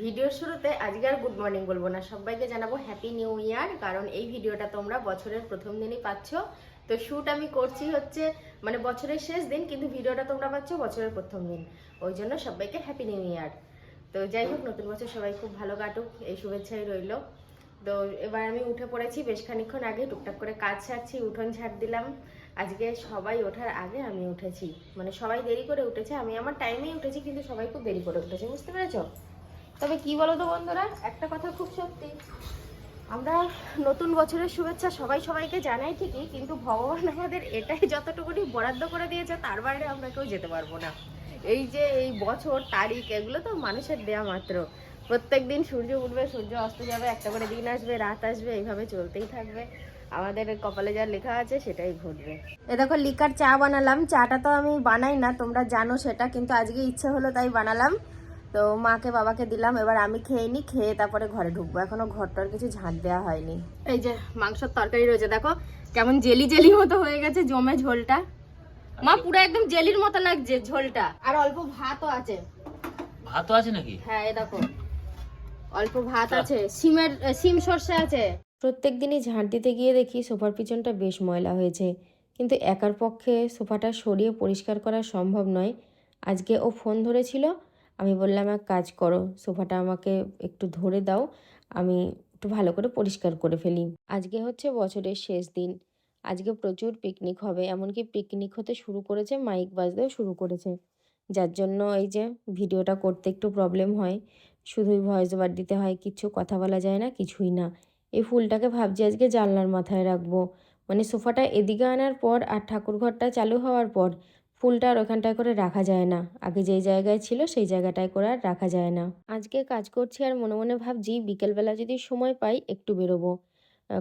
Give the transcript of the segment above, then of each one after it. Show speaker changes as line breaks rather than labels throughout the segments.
ভিডিওর শুরুতে আজকে আর গুড মর্নিং বলব না। সবাইকে জানাব হ্যাপি নিউ ইয়ার কারণ এই ভিডিওটা তোমরা বছরের প্রথম দিনই পাচ্ছ। তো শ্যুট আমি করছি হচ্ছে মানে বছরের শেষ দিন, কিন্তু ভিডিওটা তোমরা পাচ্ছ বছরের প্রথম দিন। ওই জন্য সবাইকে হ্যাপি নিউ ইয়ার তো যাই হোক, নতুন বছর সবাই খুব ভালো কাটুক, এই শুভেচ্ছাই রইল। তো এবার আমি উঠে পড়েছি, বেশ খানিক্ষণ আগে টুকটাক করে কাজ ছাড়ছি উঠোন ঝাড় দিলাম। আজকে সবাই ওঠার আগে আমি উঠেছি। মানে সবাই দেরি করে উঠেছে, আমি আমার টাইমেই উঠেছি, কিন্তু সবাই খুব দেরি করে উঠেছে, বুঝতে পেরেছ? তবে কি বলো তো বন্ধুরা, একটা কথা খুব সত্যি। আমরা নতুন বছরের শুভেচ্ছা সবাই সবাইকে জানাই ঠিকই, কিন্তু ভগবান আমাদের এটাই যতটুকুনি বরাদ্দ করে দিয়েছে, তার বাইরে আমরা কেউ যেতে পারব না। এই যে এই বছর, তারিখ, এগুলো তো মানুষের দেয়া মাত্র। প্রত্যেক দিন সূর্য উঠবে, সূর্য অস্ত যাবে, একটা করে দিন আসবে, রাত আসবে, এইভাবে চলতেই থাকবে। আমাদের কপালে যা লেখা আছে, সেটাই ঘটবে। এ দেখো, লিকার চা বানালাম। চাটা তো আমি বানাই না, তোমরা জানো সেটা, কিন্তু আজকে ইচ্ছে হলো তাই বানালাম। তো মাকে বাবাকে দিলাম এবার আমি খেয়ে নি খেয়ে তারপরে ঘরে ঢুকবো। এখনও ঘরটার কিছু ঝাঁট দেওয়া হয়নি। এই যে মাংসর তরকারি রয়েছে দেখো কেমন জেলি জেলি মতো হয়ে গেছে জমে ঝোলটা। মা পুরো একদম জেলির মতো লাগছে ঝোলটা। আর অল্প ভাতও আছে।
ভাতও আছে নাকি?
হ্যাঁ এই দেখো অল্প ভাত আছে। সিমের সিম সর্ষে আছে। প্রত্যেক দিনই ঝাঁট দিতে গিয়ে দেখি সোফার পিছনটা বেশ ময়লা হয়েছে। কিন্তু একার পক্ষে সোফাটা সরিয়ে পরিষ্কার করা সম্ভব নয়। আজকে ও ফোন ধরেছিল আমি বললাম, এক কাজ করো, সোফাটা আমাকে একটু ধরে দাও, আমি একটু ভালো করে পরিষ্কার করে ফেলি। আজকে হচ্ছে বছরের শেষ দিন। আজকে প্রচুর পিকনিক হবে, এমনকি পিকনিক হতে শুরু করেছে মাইক বাজতেও শুরু করেছে। যার জন্য এই যে ভিডিওটা করতে একটু প্রবলেম হয়, শুধুই ভয়েস ওভার দিতে হয়, কিছু কথা বলা যায় না, কিছুই না। এই ফুলটাকে ভাবছি আজকে জানলার মাথায় রাখব। মানে সোফাটা এদিকে আনার পর আর ঠাকুর ঘরটা চালু হওয়ার পর ফুলটা আর ওখানটায় করে রাখা যায় না। আগে যেই জায়গায় ছিল সেই জায়গাটায় করে আর রাখা যায় না। আজকে কাজ করছি আর মনে মনে ভাবছি বিকেলবেলা যদি সময় পাই একটু বেরোবো।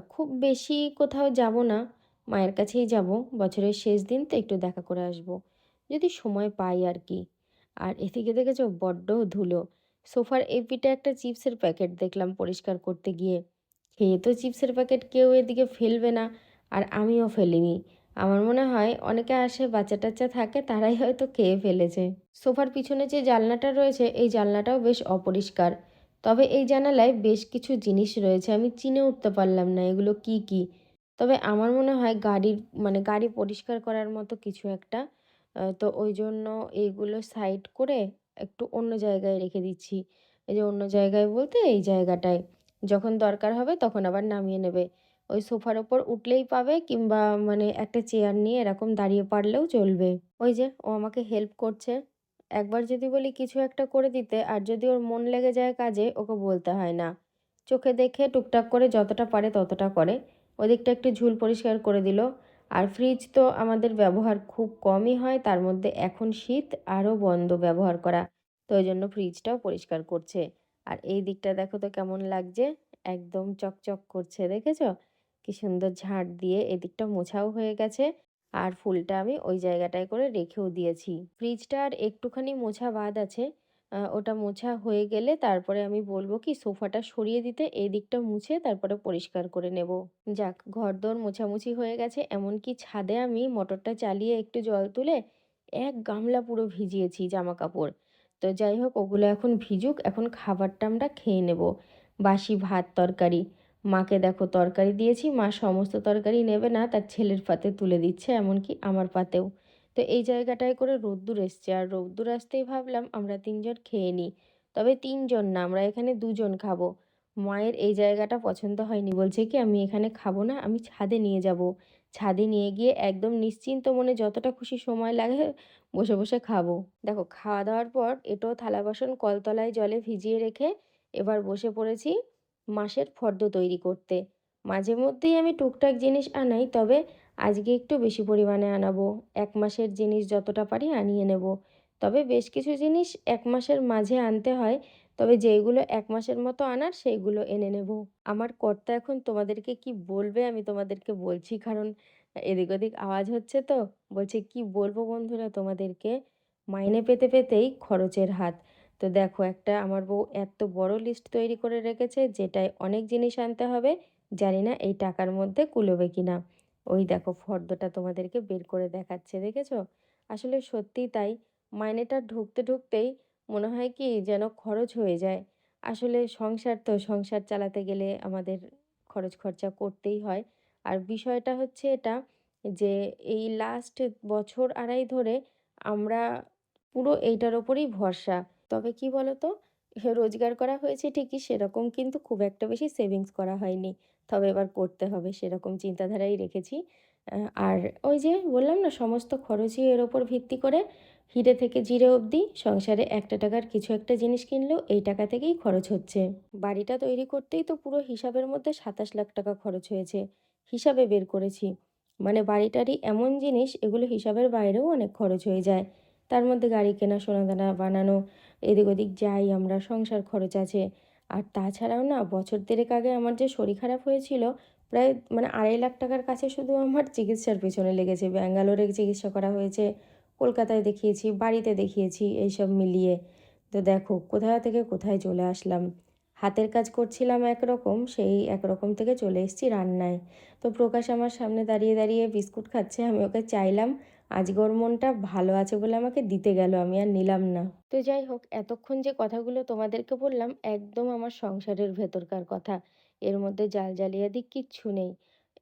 খুব বেশি কোথাও যাব না, মায়ের কাছেই যাব, বছরের শেষ দিন তো একটু দেখা করে আসব। যদি সময় পাই আর কি। আর এদিকে দেখেছ বড্ড ধুলো। সোফার এই পিঠে একটা চিপসের প্যাকেট দেখলাম পরিষ্কার করতে গিয়ে। খেয়ে তো চিপসের প্যাকেট কেউ এদিকে ফেলবে না, আর আমিও ফেলিনি। আমার মনে হয় অনেকে আসে বাচ্চা টাচ্চা থাকে, তারাই হয়তো খেয়ে ফেলেছে। সোফার পিছনে যে জানলাটা রয়েছে, এই জানলাটাও বেশ অপরিষ্কার। তবে এই জানালায় বেশ কিছু জিনিস রয়েছে, আমি চিনে উঠতে পারলাম না এগুলো কি কি। তবে আমার মনে হয় গাড়ির মানে গাড়ি পরিষ্কার করার মতো কিছু একটা তো ওই জন্য এইগুলো সাইড করে একটু অন্য জায়গায় রেখে দিচ্ছি। এই যে অন্য জায়গায় বলতে এই জায়গাটায়। যখন দরকার হবে তখন আবার নামিয়ে নেবে। ওই সোফার ওপর উঠলেই পাবে কিংবা মানে একটা চেয়ার নিয়ে এরকম দাঁড়িয়ে পারলেও চলবে। ওই যে, ও আমাকে হেল্প করছে। একবার যদি বলি কিছু একটা করে দিতে, আর যদি ওর মন লেগে যায় কাজে, ওকে বলতে হয় না। চোখে দেখে টুকটাক করে যতটা পারে ততটা করে। ওদিকটা একটু ঝুল পরিষ্কার করে দিল। আর ফ্রিজ তো আমাদের ব্যবহার খুব কমই হয়, তার মধ্যে এখন শীত আরও বন্ধ ব্যবহার করা। তো ওই জন্য ফ্রিজটাও পরিষ্কার করছে। আর এই দিকটা দেখো তো কেমন লাগছে? একদম চকচক করছে, দেখেছ? কি সুন্দর ঝাড় দিয়ে এদিকটা মোছাও হয়ে গেছে। আর ফুলটা আমি ওই জায়গাটায় করে রেখেও দিয়েছি। ফ্রিজটা আর একটুখানি মোছা বাদ আছে। ওটা মোছা হয়ে গেলে তারপরে আমি বলব কি সোফাটা সরিয়ে দিতে এই দিকটা মুছে তারপরে পরিষ্কার করে নেব। যাক, ঘরদোর মোছামুছি হয়ে গেছে। এমনকি ছাদে আমি মোটরটা চালিয়ে একটু জল তুলে এক গামলা পুরো ভিজিয়েছি জামা কাপড় তো যাই হোক, ওগুলো এখন ভিজুক। এখন খাবারটা আমরা খেয়ে নেব। বাসি ভাত তরকারি। মাকে দেখো তরকারি দিয়েছি, মা সমস্ত তরকারি নেবে না, তার ছেলের পাতে তুলে দিচ্ছে, এমনকি আমার পাতেও। তো এই জায়গাটায় করে রোদ্দুর এসছে, আর রোদ্দুর আসতেই ভাবলাম আমরা তিনজন খেয়ে নিই। তবে তিনজন না, আমরা এখানে দুজন খাব। মায়ের এই জায়গাটা পছন্দ হয়নি, বলছে কি, আমি এখানে খাব না, আমি ছাদে নিয়ে যাব। ছাদে নিয়ে গিয়ে একদম নিশ্চিন্ত মনে যতটা খুশি সময় লাগে বসে বসে খাব। দেখো, খাওয়া দাওয়ার পর এটাও থালা বাসন কলতলায় জলে ভিজিয়ে রেখে এবার বসে পড়েছি। মাসের ফর্দ তৈরি করতে। মাঝে মধ্যেই আমি টুকটাক জিনিস আনাই, তবে আজকে একটু বেশি পরিমাণে আনাবো। এক মাসের জিনিস যতটা পারি আনিয়ে নেব। তবে বেশ কিছু জিনিস এক মাসের মাঝে আনতে হয়, তবে যেইগুলো এক মাসের মতো আনার সেইগুলো এনে নেব। আমার কর্তা এখন তোমাদেরকে কি বলবে আমি তোমাদেরকে বলছি, কারণ এদিক ওদিক আওয়াজ হচ্ছে তো। বলছে, কি বলব বন্ধুরা তোমাদেরকে? মাইনে পেতে পেতেই খরচের হাত। তো দেখো একটা আমার বউ এত বড় লিস্ট তৈরি করে রেখেছে, যেটায় অনেক জিনিস আনতে হবে। জানি না এই টাকার মধ্যে কুলোবে কিনা। ওই দেখো ফর্দটা তোমাদেরকে বের করে দেখাচ্ছে, দেখেছ? আসলে সত্যিই তাই। মাইনেটা ঢুকতে ঢুকতেই মনে হয় কি যেন খরচ হয়ে যায়। আসলে সংসার তো, সংসার চালাতে গেলে আমাদের খরচ খরচা করতেই হয়। আর বিষয়টা হচ্ছে এটা যে এই লাস্ট বছর আড়াই ধরে আমরা পুরো এইটার ওপরেই ভরসা। তবে কি বলতো? রোজগার করা হয়েছে ঠিকই, সেরকম কিন্তু খুব একটা বেশি সেভিংস করা হয়নি। তবে এবার করতে হবে, সেরকম চিন্তাধারাই রেখেছি। আর ওই যে বললাম না, সমস্ত খরচই এর ওপর ভিত্তি করে হিরে থেকে জিরে অবধি সংসারে একটা টাকার কিছু একটা জিনিস কিনলেও এই টাকা থেকেই খরচ হচ্ছে। বাড়িটা তৈরি করতেই তো পুরো হিসাবের মধ্যে সাতাশ লাখ টাকা খরচ হয়েছে, হিসাবে বের করেছি। মানে বাড়িটারই এমন জিনিস, এগুলো হিসাবের বাইরেও অনেক খরচ হয়ে যায়। তার মধ্যে গাড়ি কেনা সোনাদানা বানানো এদিক ওদিক যাই, আমরা সংসার খরচ আছে। আর তাছাড়াও না, বছর দেড়েক আগে আমার যে শরীর খারাপ হয়েছিল, প্রায় মানে আড়াই লাখ টাকার কাছে শুধু আমার চিকিৎসার পেছনে লেগেছে। ব্যাঙ্গালোরে চিকিৎসা করা হয়েছে, কলকাতায় দেখিয়েছি, বাড়িতে দেখিয়েছি, এইসব মিলিয়ে। তো দেখো, কোথা থেকে কোথায় চলে আসলাম। হাতের কাজ করছিলাম একরকম, সেই একরকম থেকে চলে এসেছি রান্নায়। তো প্রকাশ আমার সামনে দাঁড়িয়ে দাঁড়িয়ে বিস্কুট খাচ্ছে, আমি ওকে চাইলাম আজকে ওর মনটা ভালো আছে বলে আমাকে দিতে গেল, আমি আর নিলাম না। তো যাই হোক, এতক্ষণ যে কথাগুলো তোমাদেরকে বললাম, একদম আমার সংসারের ভেতরকার কথা। এর মধ্যে জাল জালিয়াদি কিচ্ছু নেই।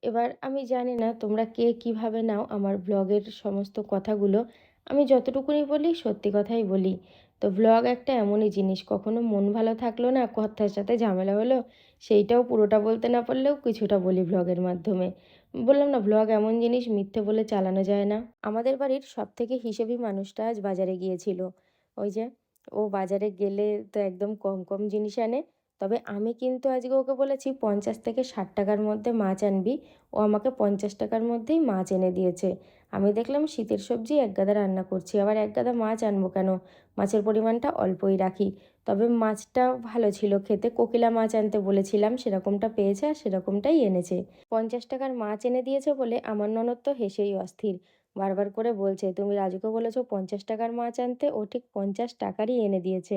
এবার আমি জানি না তোমরা কে কীভাবে নাও আমার ব্লগের সমস্ত কথাগুলো। আমি যতটুকুনি বলি, সত্যি কথাই বলি। তো ব্লগ একটা এমনই জিনিস, কখনো মন ভালো থাকল না, কথার সাথে ঝামেলা হলো, সেইটাও পুরোটা বলতে না পারলেও কিছুটা বলি ব্লগের মাধ্যমে। বললাম না ব্লগ এমন জিনিস মিথ্যে বলে চালানো যায় না। আমাদের বাড়ির সব থেকে হিসেবি মানুষটা আজ বাজারে গিয়েছিল। ওই যে, ও বাজারে গেলে তো একদম কম কম জিনিস আনে। তবে আমি কিন্তু আজকে ওকে বলেছি, পঞ্চাশ থেকে ষাট টাকার মধ্যে মাছ আনবি। ও আমাকে পঞ্চাশ টাকার মধ্যেই মাছ এনে দিয়েছে। আমি দেখলাম শীতের সবজি এক গাদা রান্না করছি, আবার এক গাদা মাছ আনব কেন? মাছের পরিমাণটা অল্পই রাখি। তবে মাছটা ভালো ছিল খেতে, কোকিলা মাছ আনতে বলেছিলাম, সেরকমটা পেয়েছে আর সেরকমটাই এনেছে। পঞ্চাশ টাকার মাছ এনে দিয়েছে বলে আমার ননদ তো হেসেই অস্থির। বারবার করে বলছে, তুমি রাজুকে বলেছ পঞ্চাশ টাকার মাছ আনতে, ও ঠিক পঞ্চাশ টাকারই এনে দিয়েছে।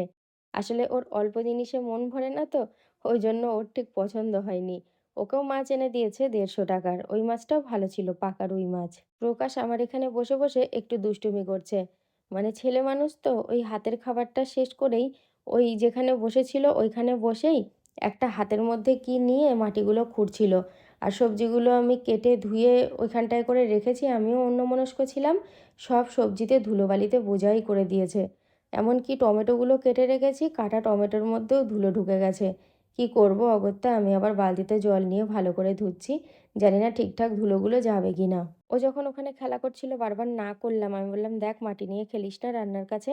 আসলে ওর অল্প জিনিসে মন ভরে না তো, ওই জন্য ওর ঠিক পছন্দ হয়নি। ওকেও মাছ এনে দিয়েছে দেড়শো টাকার। ওই মাছটাও ভালো ছিল, পাকা রুই মাছ। প্রকাশ আমার এখানে বসে বসে একটু দুষ্টুমি করছে। মানে ছেলে মানুষ তো, ওই হাতের খাবারটা শেষ করেই ওই যেখানে বসেছিল ওইখানে বসেই একটা হাতের মধ্যে কি নিয়ে মাটিগুলো খুঁড়ছিল। আর সবজিগুলো আমি কেটে ধুয়ে ওইখানটায় করে রেখেছি, আমিও অন্যমনস্ক ছিলাম, সব সবজিতে ধুলোবালিতে বোঝাই করে দিয়েছে। এমনকি টমেটোগুলো কেটে রেখেছি, কাটা টমেটোর মধ্যেও ধুলো ঢুকে গেছে। কি করব অগত্যা? আমি আবার বালতিতে জল নিয়ে ভালো করে ধুচ্ছি। জানি না ঠিকঠাক ধুলোগুলো যাবে কি না। ও যখন ওখানে খেলা করছিল, বারবার না করলাম। আমি বললাম, দেখ, মাটি নিয়ে খেলিস না রান্নার কাছে?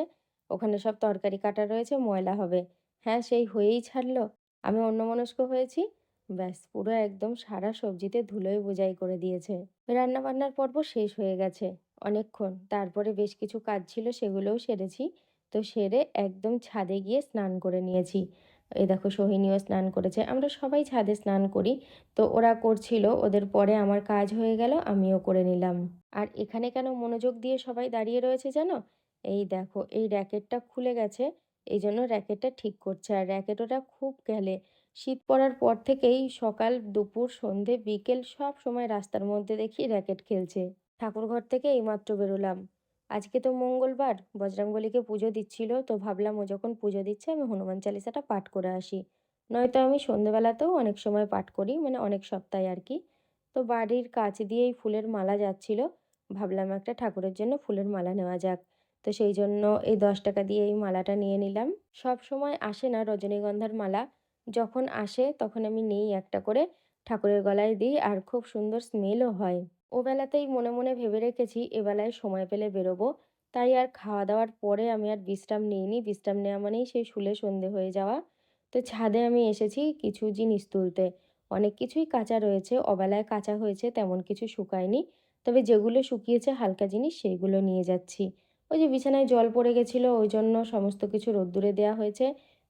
ওখানে সব তরকারি কাটা রয়েছে, ময়লা হবে। হ্যাঁ সেই হয়েই ছাড়লো। আমি অন্যমনস্ক হয়েছি। ব্যাস, পুরো একদম সারা সবজিতে ধুলোয় বোঝাই করে দিয়েছে। রান্না বান্নার পর্ব শেষ হয়ে গেছে অনেকক্ষণ। তারপরে বেশ কিছু কাজ ছিল, সেগুলোও সেরেছি। তো সেরে একদম ছাদে গিয়ে স্নান করে নিয়েছি। এই দেখো সোহিনীও স্নান করেছে। আমরা সবাই ছাদে স্নান করি। তো ওরা করছিল, ওদের পরে আমার কাজ হয়ে গেল, আমিও করে নিলাম। আর এখানে কেন মনোযোগ দিয়ে সবাই দাঁড়িয়ে রয়েছে জানো? এই দেখো, এই র্যাকেটটা খুলে গেছে এই জন্য র্যাকেটটা ঠিক করছে। আর র্যাকেট ওটা খুব গেলে। শীত পড়ার পর থেকেই সকাল, দুপুর, সন্ধে, বিকেল সব সময় রাস্তার মধ্যে দেখি র্যাকেট খেলছে। ঠাকুরঘর থেকে এইমাত্র বেরোলাম। আজকে তো মঙ্গলবার, বজরংবলীকে পুজো দিচ্ছিল, তো ভাবলাম ও যখন পুজো দিচ্ছে আমি হনুমান চালিসাটা পাঠ করে আসি। নয়তো আমি সন্ধেবেলাতেও অনেক সময় পাঠ করি মানে অনেক সপ্তাহে আর কি। তো বাড়ির কাছ দিয়েই ফুলের মালা যাচ্ছিল, ভাবলাম একটা ঠাকুরের জন্য ফুলের মালা নেওয়া যাক। তো সেই জন্য এই দশ টাকা দিয়ে এই মালাটা নিয়ে নিলাম। সব সময় আসে না রজনীগন্ধার মালা। যখন আসে তখন আমি নিই একটা করে, ঠাকুরের গলায় দিই আর খুব সুন্দর স্মেলও হয়। ও বেলাতেই মনে মনে ভেবে রেখেছি এবেলায় সময় পেলে বেরোবো। তাই আর খাওয়া দাওয়ার পরে আমি আর বিশ্রাম নিইনি। বিশ্রাম নেওয়া মানেই সেই শুলে সন্ধে হয়ে যাওয়া। তো ছাদে আমি এসেছি কিছু জিনিস তুলতে। অনেক কিছুই কাঁচা রয়েছে। অবেলায় কাঁচা হয়েছে, তেমন কিছু শুকায়নি। তবে যেগুলো শুকিয়েছে, হালকা জিনিস সেইগুলো নিয়ে যাচ্ছি। ওই যে বিছানায় জল পড়ে গেছিল, ওই জন্য সমস্ত কিছু রোদ্দুরে দেওয়া হয়েছে।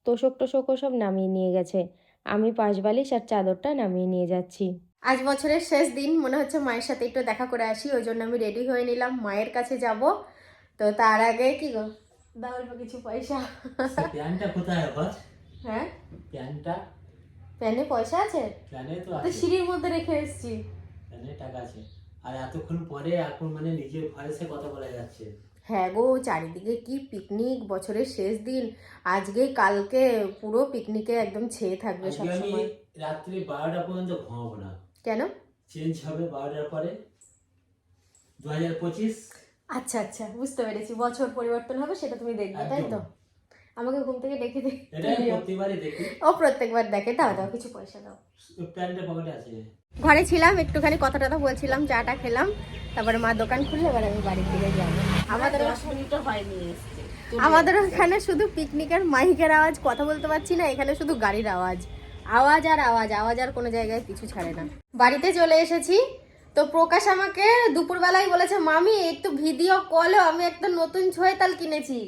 তোষক টোষকও সব নামিয়ে নিয়ে গেছে। আমি পাশ বালিশ আর চাদরটা নামিয়ে নিয়ে যাচ্ছি। আজ বছরের শেষ দিন মনে হচ্ছে মায়ের সাথে একটু দেখা করে আসি ওই জন্য আমি রেডি হয়ে নিলাম মায়ের কাছে যাব। তো তার আগে কি গো? দাও অল্প কিছু পয়সা।
সে প্যান্টটা কোথায় আবার
হ্যাঁ?
প্যান্টটা
প্যানে পয়সা আছে?
প্যানে তো আছে।
সিঁড়ির মধ্যে রেখে এসেছি।
প্যানে টাকা আছে। আর এতক্ষণ পরে এখন মানে নিজের ভয়েসে কথা বলা যাচ্ছে।
হ্যাঁ গো চারিদিকে কি পিকনিক বছরের শেষ দিন। আজকে কালকে পুরো পিকনিকে একদম ছেয়ে থাকবে সবসময়
রাত্রি বারোটা পর্যন্ত ঘুমাবো না।
কেন?
চেঞ্জ হবে বারোটার পরে। দু হাজার পঁচিশ।
আচ্ছা আচ্ছা বুঝতে পেরেছি। বছর পরিবর্তন হবে সেটা তুমি দেখবে তাই তো? আমাকে ঘুম থেকে ডেকে দে।
এটা আমি প্রতিবারই দেখি।
ও প্রত্যেকবার দেখে। দাও দাও কিছু পয়সা দাও। ঘরে ছিলাম একটুখানি কথা টথা বলছিলাম চাটা খেলাম তারপরে মা দোকান খুললে এবার আমি বাড়ির দিকে যাব। আমাদের
হয়নি
আমাদের এখানে শুধু পিকনিকের মাইকের আওয়াজ কথা বলতে পারছি না এখানে শুধু গাড়ির আওয়াজ। আওয়াজ আর আওয়াজ আওয়াজ আর কোনো জায়গায় কিছু ছাড়ে না। বাড়িতে চলে এসেছি। তো প্রকাশ আমাকে দুপুরবেলায় বলেছে, মামি একটু ভিডিও কলও আমি একটা নতুন সোয়েটার কিনেছি।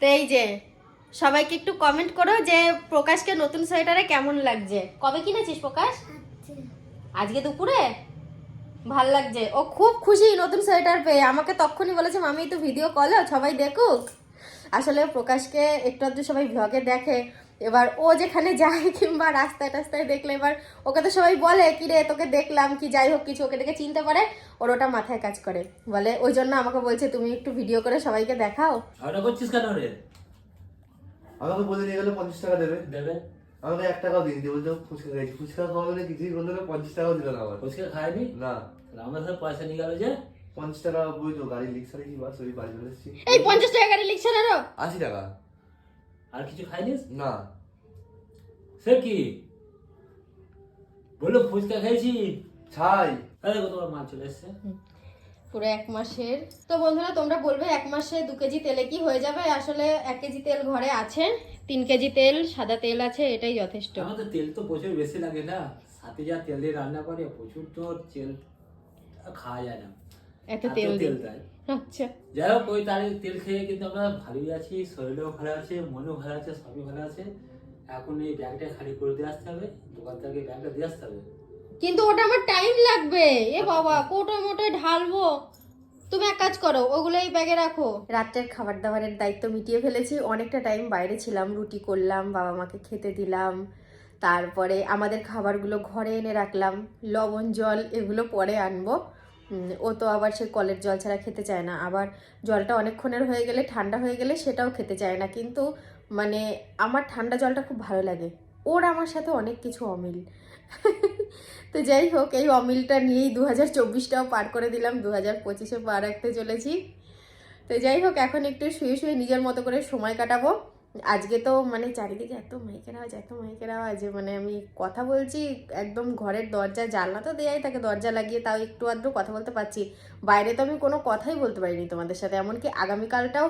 তো এই যে, সবাইকে একটু কমেন্ট করো যে, প্রকাশকে নতুন সোয়েটারে কেমন লাগছে? কবে কিনেছিস প্রকাশ? আজকে দুপুরে? ভালো লাগছে। ও খুব খুশি নতুন সোয়েটার পেয়ে। আমাকে তখনই বলেছে, মামি একটু ভিডিও কলো সবাই দেখুক। আসলে প্রকাশকে একটু আধটু সবাই ভ্লগে দেখে। এবার ও যেখানে যায় কিংবা রাস্তায় টাস্তায় দেখলে এবার ওকে তো সবাই বলে কি রে তোকে দেখলাম কি যাই হোক কিছু ওকে দেখে চিনতে পারে। ওর ওটা মাথায় কাজ করে। বলে ওই জন্য আমাকে বলছে তুমি একটু ভিডিও করে সবাইকে দেখাও।
ঝগড়া করছিস কেন রে?
আমাকে বলে নিয়ে গেলে পঞ্চাশ টাকা দেবে।
দেবে?
আমাকে এক টাকাও দিন দিয়ে বলছে ফুচকা খাইছি ফুচকা খাওয়া গেলে কিছুই বলল না পঞ্চাশ টাকাও দিল না আমার
ফুচকা খায়নি?
না।
আমার সাথে পয়সা নিয়ে গেল যে।
পঞ্চাশ টাকা বুঝলো গাড়ি লিক্সারে কি বাস ওই বাড়ি চলে
এই পঞ্চাশ টাকা গাড়ি লিখছে না
আশি টাকা।
আর কিছু খাইনিস?
না।
সে কি? বলল ফুচকা খাইছি
ছাই।
তাহলে তোমার মা চলে এসছে।
পুরো এক মাসের। তো বন্ধুরা তোমরা বলবে এক মাসে দু কেজি তেলে কি হয়ে যাবে? আসলে এক কেজি তেল ঘরে আছে তিন কেজি তেল সাদা তেল আছে এটাই যথেষ্ট।
আমাদের তেল তো প্রচুর বেশি লাগে না। সাথে যা তেল দিয়ে রান্না করে প্রচুর তো তেল খাওয়া যায় না।
এত
এত
তেল
তেল দেয়।
আচ্ছা।
যাই হোক ওই তার তেল খেয়ে কিন্তু আমরা ভালোই আছি শরীরেও ভালো আছে মনও ভালো আছে সবই ভালো আছে। এখন এই ব্যাগটা খালি করে দিয়ে আসতে হবে দোকান থেকে ব্যাগটা দিয়ে আসতে হবে।
কিন্তু ওটা আমার টাইম লাগবে। এ বাবা কোটো মোটোয় ঢালবো। তুমি এক কাজ করো ওগুলো এই ব্যাগে রাখো। রাত্রের খাবার দাবারের দায়িত্ব মিটিয়ে ফেলেছি অনেকটা টাইম বাইরে ছিলাম রুটি করলাম বাবা মাকে খেতে দিলাম। তারপরে আমাদের খাবারগুলো ঘরে এনে রাখলাম লবণ জল এগুলো পরে আনব। ও তো আবার সে কলের জল ছাড়া খেতে চায় না। আবার জলটা অনেকক্ষণের হয়ে গেলে, ঠান্ডা হয়ে গেলে সেটাও খেতে চায় না। কিন্তু মানে আমার ঠান্ডা জলটা খুব ভালো লাগে। ওর আমার সাথে অনেক কিছু অমিল। তো যাই হোক, এই অমিলটা নিয়েই দু হাজার চব্বিশটাও পার করে দিলাম দু হাজার পঁচিশে পা রাখতে চলেছি। তো যাই হোক, এখন একটু শুয়ে শুয়ে নিজের মতো করে সময় কাটাবো। আজকে তো মানে চারিদিকে এত মাইকের আওয়াজ, এত মাইকের আওয়াজ মানে আমি কথা বলছি একদম ঘরের দরজা, জানলা তো দেয়াই থাকে, দরজা লাগিয়ে তাও একটু আধটু কথা বলতে পারছি। বাইরে তো আমি কোনো কথাই বলতে পারিনি তোমাদের সাথে, এমনকি আগামীকালটাও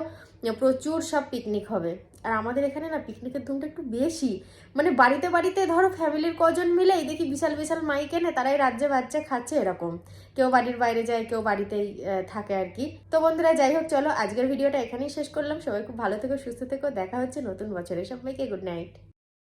প্রচুর সব পিকনিক হবে। আর আমাদের এখানে না পিকনিকের ধুমটা একটু বেশি। মানে বাড়িতে বাড়িতে ধরো ফ্যামিলির কজন মিলেই দেখি বিশাল বিশাল মাইক এনে তারাই রাজ্যে বাচ্চা খাচ্ছে এরকম। কেউ বাড়ির বাইরে যায়, কেউ বাড়িতেই থাকে আর কি। তো বন্ধুরা যাই হোক, চলো আজকের ভিডিওটা এখানেই শেষ করলাম। সবাই খুব ভালো থেকো, সুস্থ থেকো। দেখা হচ্ছে নতুন বছরে সবাইকে গুড নাইট